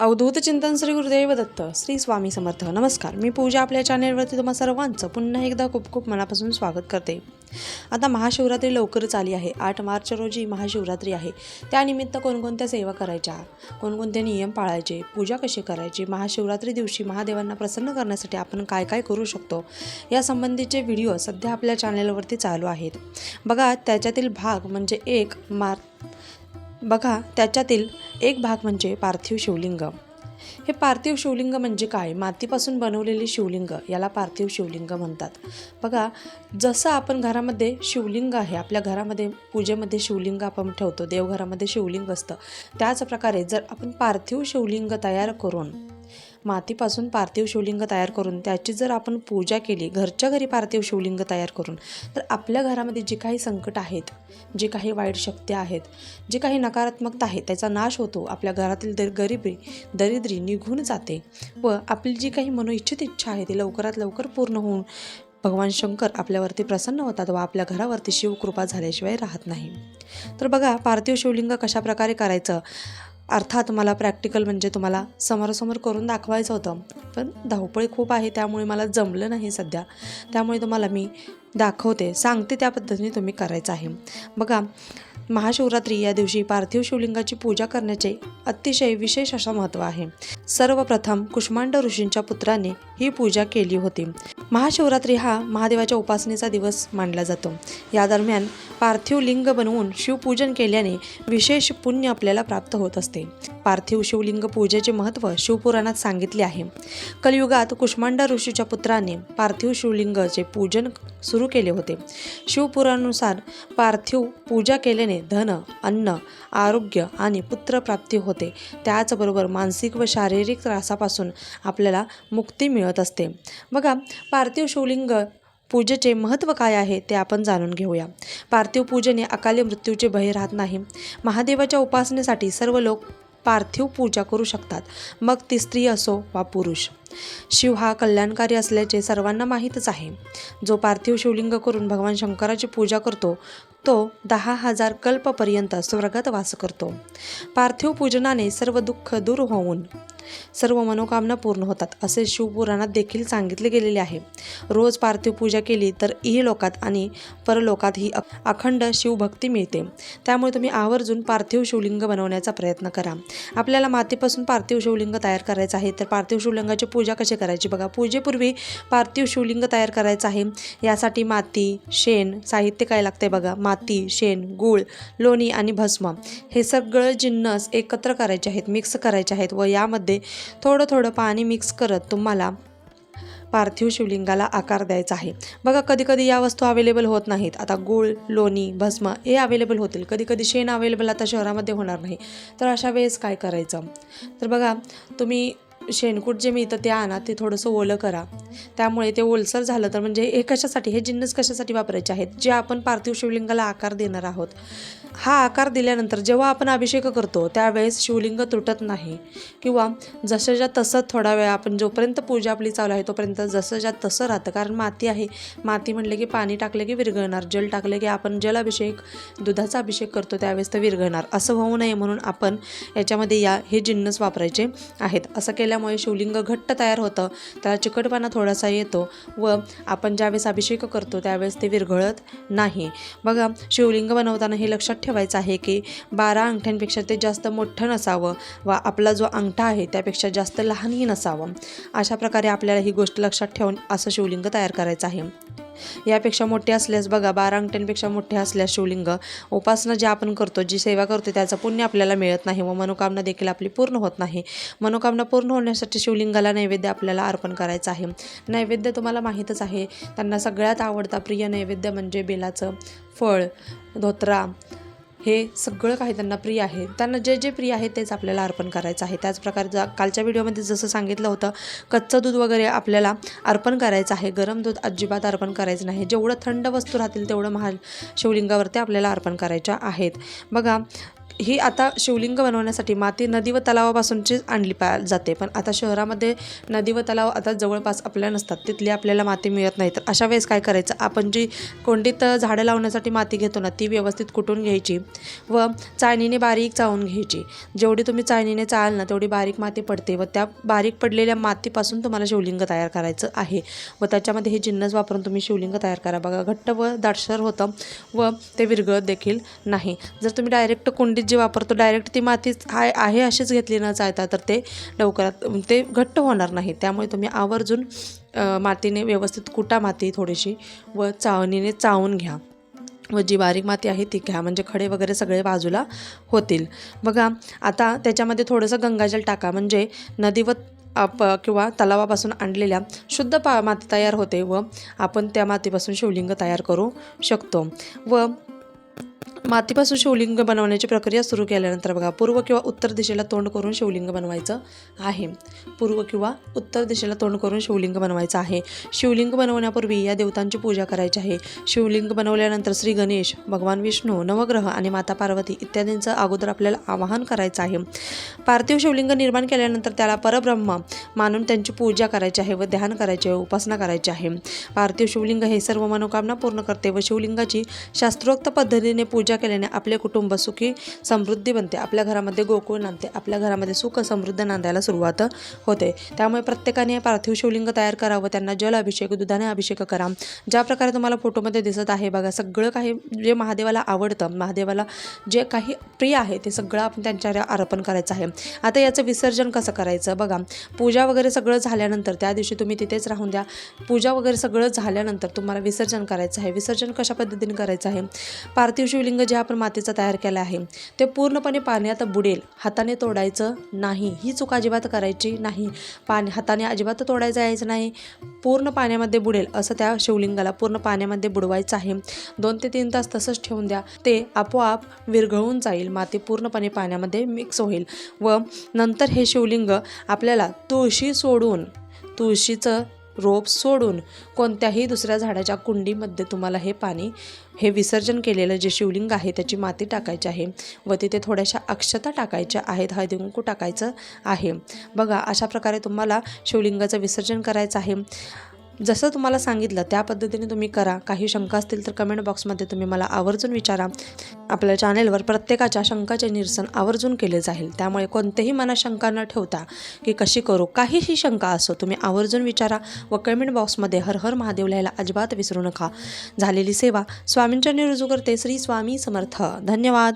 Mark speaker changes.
Speaker 1: अवधूत चिंतन श्री गुरुदेव दत्त श्री स्वामी समर्थ. नमस्कार. मी पूजा आपल्या चॅनेलवरती तुम्हा सर्वांचं पुन्हा एकदा खूप खूप मनापासून स्वागत करते. आता महाशिवरात्री लवकरच आली आहे. आठ मार्च रोजी महाशिवरात्री आहे. त्यानिमित्त कोणकोणत्या सेवा करायच्या? कोणकोणते नियम पाळायचे? पूजा कशी करायची? महाशिवरात्री दिवशी महादेवांना प्रसन्न करण्यासाठी आपण काय काय करू शकतो? या संबंधीचे व्हिडिओ सध्या आपल्या चॅनेलवरती चालू आहेत. बघा त्याच्यातील भाग म्हणजे एक मार्च बघा त्याच्यातील एक भाग म्हणजे पार्थिव शिवलिंग. हे पार्थिव शिवलिंग म्हणजे काय? मातीपासून बनवलेले शिवलिंग याला पार्थिव शिवलिंग म्हणतात. बघा जसं आपण घरामध्ये शिवलिंग आहे आपल्या घरामध्ये पूजेमध्ये शिवलिंग आपण ठेवतो देवघरामध्ये शिवलिंग असतं त्याच प्रकारे जर आपण पार्थिव शिवलिंग तयार करून मातीपासून पार्थिव शिवलिंग तयार करून त्याची जर आपण पूजा केली घरच्या घरी पार्थिव शिवलिंग तयार करून तर आपल्या घरामध्ये जे काही संकट आहेत जे काही वाईट शक्ती आहेत जे काही नकारात्मकता आहे त्याचा नाश होतो आपल्या घरातील दर गरिबी दरिद्री निघून जाते व आपली जी काही मनोइच्छित इच्छा आहे ती लवकरात लवकर पूर्ण होऊन भगवान शंकर आपल्यावरती प्रसन्न होतात व आपल्या घरावरती शिवकृपा झाल्याशिवाय राहत नाही. तर बघा पार्थिव शिवलिंग कशा प्रकारे करायचं? अर्थात मला प्रॅक्टिकल म्हणजे तुम्हाला समोरासमोर करून दाखवायचं होतं. पण धावपळी खूप आहे त्यामुळे मला जमलं नाही सध्या. त्यामुळे तुम्हाला मी दाखवते सांगते त्या पद्धतीने तुम्ही करायचं आहे. बघा महाशिवरात्री या दिवशी पार्थिव शिवलिंगाची पूजा करण्याचे अतिशय विशेष असं महत्त्व आहे. सर्वप्रथम कुष्मांड ऋषींच्या पुत्राने ही पूजा केली होती. महाशिवरात्री हा महादेवाच्या उपासनेचा दिवस मानला जातो. या दरम्यान पार्थिव लिंग बनवून शिवपूजन केल्याने विशेष पुण्य आपल्याला प्राप्त होत असते. पार्थिव शिवलिंग पूजेचे महत्त्व शिवपुराणात सांगितले आहे. कलियुगात कुष्मांड ऋषीच्या पुत्राने पार्थिव शिवलिंगाचे पूजन सुरू केले होते. शिवपुराणानुसार पार्थिव पूजा केल्याने धन अन्न आरोग्य आणि पुत्रप्राप्ती होते. त्याचबरोबर मानसिक व शारीरिक त्रासापासून आपल्याला मुक्ती मिळत असते. बघा पार्थिव शिवलिंग पूजेचे महत्त्व काय आहे ते आपण जाणून घेऊया. पार्थिव पूजेने अकाली मृत्यूचे भय राहत नाही. महादेवाच्या उपासनेसाठी सर्व लोक पार्थिव पूजा करू शकतात. मग ती स्त्री असो वा पुरुष. शिव हा कल्याणकारी असल्याचे सर्वांना माहीतच आहे. जो पार्थिव शिवलिंग करून भगवान शंकराची पूजा करतो तो दहा हजार कल्पपर्यंत स्वर्गात वास करतो. पार्थिव पूजनाने सर्व दुःख दूर होऊन सर्व मनोकामना पूर्ण होतात असे शिवपुराणात देखील सांगितले गेलेले आहे. रोज पार्थिव पूजा केली तर इहलोकात आणि परलोकात ही अखंड शिवभक्ती मिळते. त्यामुळे तुम्ही आवर्जून पार्थिव शिवलिंग बनवण्याचा प्रयत्न करा. आपल्याला मातीपासून पार्थिव शिवलिंग तयार करायचं आहे तर पार्थिव शिवलिंगाची पूजा कशी करायची बघा. पूजेपूर्वी पार्थिव शिवलिंग तयार करायचं आहे. यासाठी माती शेण साहित्य काय लागते बघा. माती शेण गूळ लोणी आणि भस्म. हे सगळं जिन्नस एकत्र करायचे आहेत मिक्स करायचे आहेत व यामध्ये थोडं थोडं पाणी मिक्स करत तुम्हाला पार्थिव शिवलिंगाला आकार द्यायचा आहे. बघा कधी कधी या वस्तू अवेलेबल होत नाहीत. आता गूळ लोणी भस्म हे अवेलेबल होतील. कधी कधी शेण अवेलेबल आता शहरामध्ये होणार नाही. तर अशा वेळेस काय करायचं? तर बघा तुम्ही शेणकूट जे मिळतं ते आणा ते थोडंसं ओलं करा. त्यामुळे ते ओलसर झालं तर म्हणजे हे कशासाठी हे जिन्नस कशासाठी वापरायचे आहेत? जे आपण पार्थिव शिवलिंगाला आकार देणार आहोत. हा आकार दिल्यानंतर जेव्हा आपण अभिषेक करतो त्यावेळेस शिवलिंग तुटत नाही. किंवा जसंच्या तसं थोडा वेळ आपण जोपर्यंत पूजा आपली चालू आहे तोपर्यंत जसंच्या तसं राहतं. कारण माती आहे. माती म्हटलं की पाणी टाकलं की विरघळणार. जल टाकलं की आपण जल अभिषेक दुधाचा अभिषेक करतो त्यावेळेस तर विरघळणार. असं होऊ नये म्हणून आपण याच्यामध्ये या हे जिन्नस वापरायचे आहेत. असं केल्या त्यामुळे शिवलिंग घट्ट तयार होतं. त्याला चिकटपणा थोडासा येतो व आपण ज्यावेळेस अभिषेक करतो त्यावेळेस ते विरघळत नाही. बघा शिवलिंग बनवताना हे लक्षात ठेवायचं आहे की बारा अंगठ्यांपेक्षा ते जास्त मोठं नसावं व आपला जो अंगठा आहे त्यापेक्षा जास्त लहानही नसावं. अशा प्रकारे आपल्याला ही गोष्ट लक्षात ठेवून असं शिवलिंग तयार करायचं आहे. यापेक्षा मोठे असल्यास बघा बारा अंगठ्यांपेक्षा मोठे असल्यास शिवलिंग. उपासना जे आपण करतो जी सेवा करतो त्याचं पुण्य आपल्याला मिळत नाही व मनोकामना देखील आपली पूर्ण होत नाही. मनोकामना पूर्ण होण्यासाठी शिवलिंगाला नैवेद्य आपल्याला अर्पण करायचं आहे. नैवेद्य तुम्हाला माहीतच आहे त्यांना सगळ्यात आवडता प्रिय नैवेद्य म्हणजे बेलाचं फळ धोत्रा हे सगळं काही त्यांना प्रिय आहे. त्यांना जे जे प्रिय आहे तेच आपल्याला अर्पण करायचं आहे. त्याचप्रकारे जा कालच्या व्हिडिओमध्ये जसं सांगितलं होतं कच्चं दूध वगैरे आपल्याला अर्पण करायचं आहे. गरम दूध अजिबात अर्पण करायचं नाही. जेवढं थंड वस्तू राहतील तेवढं महा शिवलिंगावरती आपल्याला अर्पण करायच्या आहेत. बघा ही आता शिवलिंग बनवण्यासाठी माती नदी व तलावापासूनचीच आणली पा जाते. पण आता शहरामध्ये नदी व तलाव आता जवळपास आपल्या नसतात. तिथली आपल्याला माती मिळत नाही. तर अशा वेळेस काय करायचं? आपण जी कोंडीत झाडं लावण्यासाठी माती घेतो ना ती व्यवस्थित कुटून घ्यायची? व चाळणीने बारीक चावून घ्यायची. जेवढी तुम्ही चाळणीने चाळाल ना तेवढी बारीक माती पडते व त्या बारीक पडलेल्या मातीपासून तुम्हाला शिवलिंग तयार करायचं आहे. व त्याच्यामध्ये हे जिन्नस वापरून तुम्ही शिवलिंग तयार करा. बघा घट्ट व दाटसर होतं व ते विरगळत देखील नाही. जर तुम्ही डायरेक्ट कुंडीत जे वापरतो डायरेक्ट ती माती हाय आहे अशीच घेतली न चालता तर ते लवकरात ते घट्ट होणार नाही. त्यामुळे तुम्ही आवर्जून मातीने व्यवस्थित कुटा माती थोडीशी व चावणीने चावून घ्या. व जी बारीक माती आहे ती घ्या. म्हणजे खडे वगैरे सगळे बाजूला होतील. बघा आता त्याच्यामध्ये थोडंसं गंगाजल टाका. म्हणजे नदी व आप किंवा तलावापासून आणलेल्या शुद्ध पा माती तयार होते व आपण त्या मातीपासून शिवलिंग तयार करू शकतो. व मातीपासून शिवलिंग बनवण्याची प्रक्रिया सुरू केल्यानंतर बघा पूर्व किंवा उत्तर दिशेला तोंड करून शिवलिंग बनवायचं आहे. पूर्व किंवा उत्तर दिशेला तोंड करून शिवलिंग बनवायचं आहे. शिवलिंग बनवण्यापूर्वी या देवतांची पूजा करायची आहे. शिवलिंग बनवल्यानंतर श्री गणेश भगवान विष्णू नवग्रह आणि माता पार्वती इत्यादींचं अगोदर आपल्याला आवाहन करायचं आहे. पार्थिव शिवलिंग निर्माण केल्यानंतर त्याला परब्रह्म मानून त्यांची पूजा करायची आहे व ध्यान करायचे आहे उपासना करायची आहे. पार्थिव शिवलिंग हे सर्व मनोकामना पूर्ण करते व शिवलिंगाची शास्त्रोक्त पद्धतीने पूजा केल्याने आपले कुटुंब सुखी समृद्धी बनते. आपल्या घरामध्ये गोकुळ नांदते. आपल्या घरामध्ये सुख समृद्ध नांदायला सुरुवात होते. त्यामुळे प्रत्येकाने पार्थिव शिवलिंग तयार करावं त्यांना जल अभिषेक दुधाने अभिषेक करा. ज्या प्रकारे तुम्हाला फोटोमध्ये दिसत आहे बघा सगळं काही जे महादेवाला आवडतं महादेवाला जे काही प्रिय आहे ते सगळं आपण त्यांच्यावर अर्पण करायचं आहे. आता याचं विसर्जन कसं करायचं? बघा पूजा वगैरे सगळं झाल्यानंतर त्या दिवशी तुम्ही तिथेच राहून द्या. पूजा वगैरे सगळं झाल्यानंतर तुम्हाला विसर्जन करायचं आहे. विसर्जन कशा पद्धतीने करायचं आहे? पार्थिव शिवलिंग जे आपण मातीचं तयार केलं आहे ते पूर्णपणे पाण्यात बुडेल. हाताने तोडायचं नाही. ही चूक अजिबात करायची नाही. पाणी हाताने अजिबात तोडायचं यायचं नाही. पूर्ण पाण्यामध्ये बुडेल असं त्या शिवलिंगाला पूर्ण पाण्यामध्ये बुडवायचं आहे. दोन ते तीन तास तसंच ठेवून द्या. ते आपोआप विरघळून जाईल. माती पूर्णपणे पाण्यामध्ये मिक्स होईल. व नंतर हे शिवलिंग आपल्याला तुळशी सोडून तुळशीचं रोप सोडून कोणत्याही दुसऱ्या झाडाच्या कुंडीमध्ये तुम्हाला हे पाणी हे विसर्जन केलेलं जे शिवलिंग आहे त्याची माती टाकायची आहे व तिथे थोड्याशा अक्षता टाकायच्या आहेत हळदी टाकायचं आहे. बघा अशा प्रकारे तुम्हाला शिवलिंगाचं विसर्जन करायचं आहे. जसं तुम्हाला सांगितलं त्या पद्धतीने तुम्ही करा. काही शंका असतील तर कमेंट बॉक्समध्ये तुम्ही मला आवर्जून विचारा. आपल्या चॅनेलवर प्रत्येकाच्या शंकाचे निरसन आवर्जून केले जाईल. त्यामुळे कोणतेही मनात शंका न ठेवता की कशी करू काहीही शंका असो तुम्ही आवर्जून विचारा व कमेंट बॉक्समध्ये हर हर महादेव लिहायला अजिबात विसरू नका. झालेली सेवा स्वामींच्या रुजू करते. श्री स्वामी समर्थ. धन्यवाद.